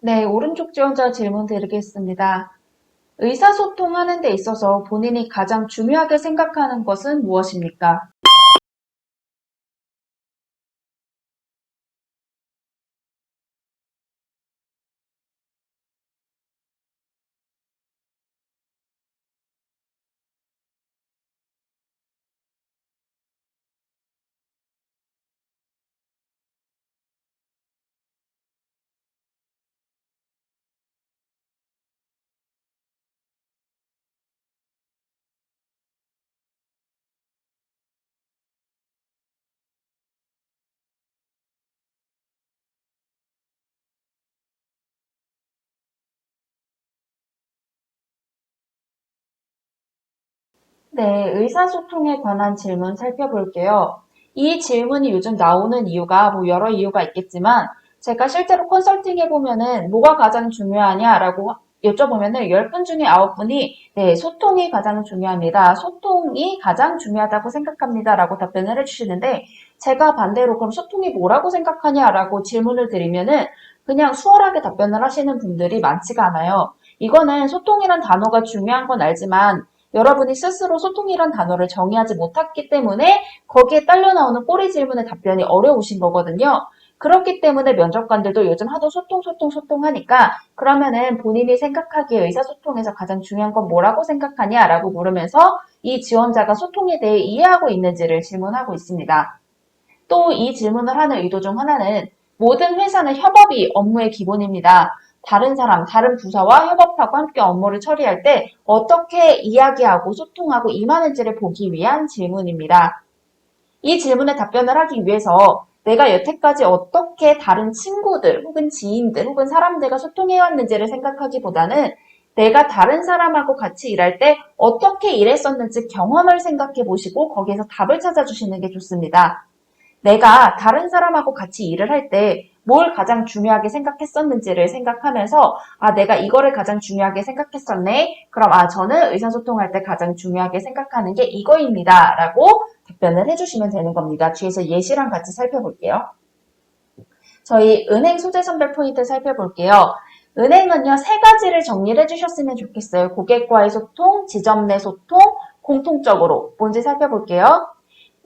네, 오른쪽 지원자 질문 드리겠습니다. 의사소통하는 데 있어서 본인이 가장 중요하게 생각하는 것은 무엇입니까? 네, 의사소통에 관한 질문 살펴볼게요. 이 질문이 요즘 나오는 이유가 뭐 여러 이유가 있겠지만 제가 실제로 컨설팅 해보면은 뭐가 가장 중요하냐라고 여쭤보면은 10분 중에 9분이 네, 소통이 가장 중요합니다. 소통이 가장 중요하다고 생각합니다. 라고 답변을 해주시는데 제가 반대로 그럼 소통이 뭐라고 생각하냐라고 질문을 드리면은 그냥 수월하게 답변을 하시는 분들이 많지가 않아요. 이거는 소통이란 단어가 중요한 건 알지만 여러분이 스스로 소통이란 단어를 정의하지 못했기 때문에 거기에 딸려 나오는 꼬리 질문의 답변이 어려우신 거거든요. 그렇기 때문에 면접관들도 요즘 하도 소통, 소통, 소통 하니까 그러면은 본인이 생각하기에 의사소통에서 가장 중요한 건 뭐라고 생각하냐 라고 물으면서 이 지원자가 소통에 대해 이해하고 있는지를 질문하고 있습니다. 또 이 질문을 하는 의도 중 하나는 모든 회사는 협업이 업무의 기본입니다. 다른 사람, 다른 부서와 협업하고 함께 업무를 처리할 때 어떻게 이야기하고 소통하고 임하는지를 보기 위한 질문입니다. 이 질문에 답변을 하기 위해서 내가 여태까지 어떻게 다른 친구들 혹은 지인들 혹은 사람들과 소통해왔는지를 생각하기보다는 내가 다른 사람하고 같이 일할 때 어떻게 일했었는지 경험을 생각해 보시고 거기에서 답을 찾아주시는 게 좋습니다. 내가 다른 사람하고 같이 일을 할 때 뭘 가장 중요하게 생각했었는지를 생각하면서 아 내가 이거를 가장 중요하게 생각했었네. 그럼 아 저는 의사소통할 때 가장 중요하게 생각하는 게 이거입니다. 라고 답변을 해주시면 되는 겁니다. 뒤에서 예시랑 같이 살펴볼게요. 저희 은행 소재 선별 포인트 살펴볼게요. 은행은요 세 가지를 정리를 해주셨으면 좋겠어요. 고객과의 소통, 지점 내 소통, 공통적으로. 뭔지 살펴볼게요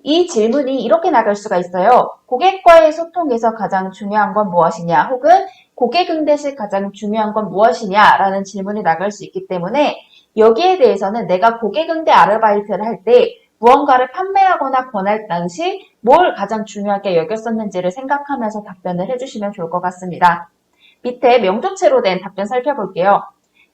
이 질문이 이렇게 나갈 수가 있어요. 고객과의 소통에서 가장 중요한 건 무엇이냐 혹은 고객 응 대 시 가장 중요한 건 무엇이냐 라는 질문이 나갈 수 있기 때문에 여기에 대해서는 내가 고객 응대 아르바이트를 할 때 무언가를 판매하거나 권할 당시 뭘 가장 중요하게 여겼었는지를 생각하면서 답변을 해주시면 좋을 것 같습니다. 밑에 명조체로 된 답변 살펴볼게요.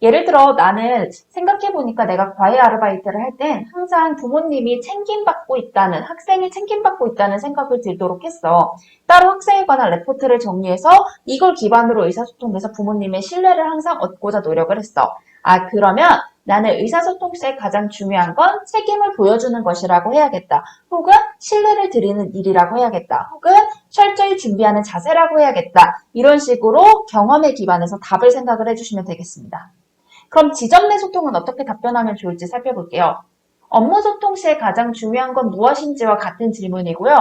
예를 들어 나는 생각해보니까 내가 과외 아르바이트를 할 땐 항상 부모님이 챙김받고 있다는 학생이 챙김받고 있다는 생각을 들도록 했어. 따로 학생에 관한 레포트를 정리해서 이걸 기반으로 의사소통에서 부모님의 신뢰를 항상 얻고자 노력을 했어. 아 그러면 나는 의사소통 시에 가장 중요한 건 책임을 보여주는 것이라고 해야겠다. 혹은 신뢰를 드리는 일이라고 해야겠다. 혹은 철저히 준비하는 자세라고 해야겠다. 이런 식으로 경험에 기반해서 답을 생각을 해주시면 되겠습니다. 그럼 지점 내 소통은 어떻게 답변하면 좋을지 살펴볼게요. 업무 소통 시에 가장 중요한 건 무엇인지와 같은 질문이고요.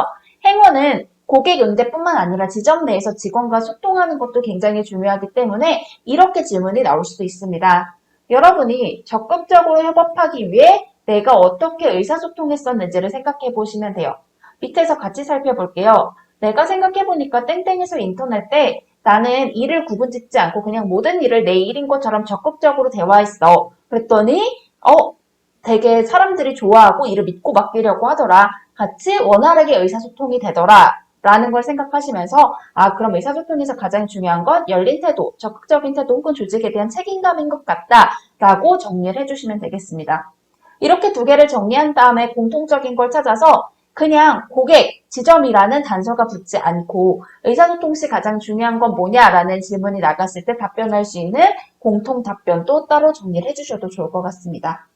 행원은 고객 응대뿐만 아니라 지점 내에서 직원과 소통하는 것도 굉장히 중요하기 때문에 이렇게 질문이 나올 수도 있습니다. 여러분이 적극적으로 협업하기 위해 내가 어떻게 의사소통했었는지를 생각해 보시면 돼요. 밑에서 같이 살펴볼게요. 내가 생각해 보니까 땡땡에서 인턴할 때 나는 일을 구분 짓지 않고 그냥 모든 일을 내 일인 것처럼 적극적으로 대화했어. 그랬더니 어 되게 사람들이 좋아하고 일을 믿고 맡기려고 하더라. 같이 원활하게 의사소통이 되더라. 라는 걸 생각하시면서 아 그럼 의사소통에서 가장 중요한 건 열린 태도, 적극적인 태도 혹은 조직에 대한 책임감인 것 같다 라고 정리를 해주시면 되겠습니다. 이렇게 두 개를 정리한 다음에 공통적인 걸 찾아서 그냥 고객, 지점이라는 단서가 붙지 않고 의사소통 시 가장 중요한 건 뭐냐라는 질문이 나갔을 때 답변할 수 있는 공통 답변도 따로 정리를 해주셔도 좋을 것 같습니다.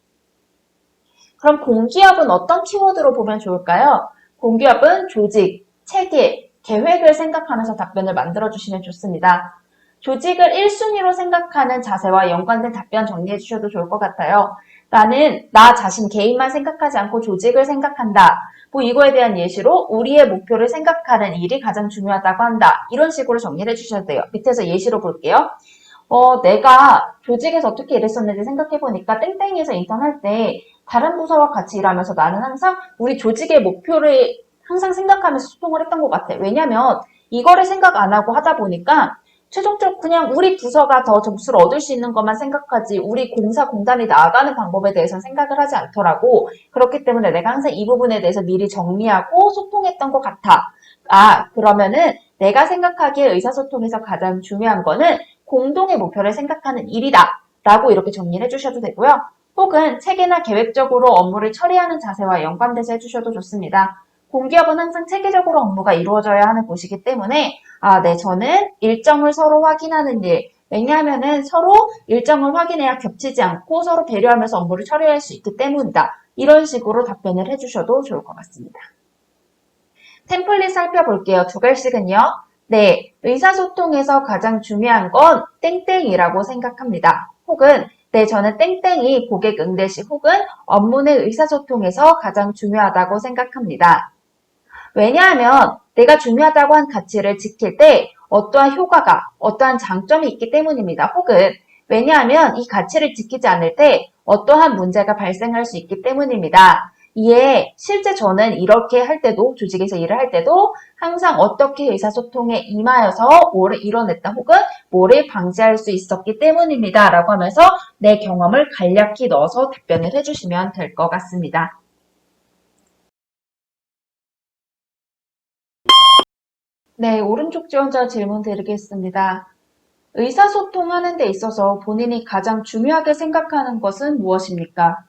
그럼 공기업은 어떤 키워드로 보면 좋을까요? 공기업은 조직, 체계, 계획을 생각하면서 답변을 만들어주시면 좋습니다. 조직을 1순위로 생각하는 자세와 연관된 답변 정리해 주셔도 좋을 것 같아요. 나는 나 자신 개인만 생각하지 않고 조직을 생각한다. 뭐 이거에 대한 예시로 우리의 목표를 생각하는 일이 가장 중요하다고 한다. 이런 식으로 정리를 해주셔도 돼요. 밑에서 예시로 볼게요. 어, 내가 조직에서 어떻게 일했었는지 생각해보니까 땡땡이에서 인턴할 때 다른 부서와 같이 일하면서 나는 항상 우리 조직의 목표를 항상 생각하면서 소통을 했던 것 같아. 왜냐면 이거를 생각 안 하고 하다 보니까 최종적으로 그냥 우리 부서가 더 점수를 얻을 수 있는 것만 생각하지 우리 공사 공단이 나아가는 방법에 대해서는 생각을 하지 않더라고. 그렇기 때문에 내가 항상 이 부분에 대해서 미리 정리하고 소통했던 것 같아. 아, 그러면은 내가 생각하기에 의사소통에서 가장 중요한 거는 공동의 목표를 생각하는 일이다. 라고 이렇게 정리를 해주셔도 되고요. 혹은 체계나 계획적으로 업무를 처리하는 자세와 연관돼서 해주셔도 좋습니다. 공기업은 항상 체계적으로 업무가 이루어져야 하는 곳이기 때문에 아, 네, 저는 일정을 서로 확인하는 일. 왜냐하면은 서로 일정을 확인해야 겹치지 않고 서로 배려하면서 업무를 처리할 수 있기 때문이다. 이런 식으로 답변을 해주셔도 좋을 것 같습니다. 템플릿 살펴볼게요. 두 갈씩은요. 네, 의사소통에서 가장 중요한 건 땡땡이라고 생각합니다. 혹은 네, 저는 땡땡이 고객 응대 시 혹은 업무 내 의사소통에서 가장 중요하다고 생각합니다. 왜냐하면 내가 중요하다고 한 가치를 지킬 때 어떠한 효과가, 어떠한 장점이 있기 때문입니다. 혹은 왜냐하면 이 가치를 지키지 않을 때 어떠한 문제가 발생할 수 있기 때문입니다. 이에 실제 저는 이렇게 할 때도 조직에서 일을 할 때도 항상 어떻게 의사소통에 임하여서 뭐를 이뤄냈다 혹은 뭐를 방지할 수 있었기 때문입니다. 라고 하면서 내 경험을 간략히 넣어서 답변을 해주시면 될 것 같습니다. 네, 오른쪽 지원자 질문 드리겠습니다. 의사소통하는 데 있어서 본인이 가장 중요하게 생각하는 것은 무엇입니까?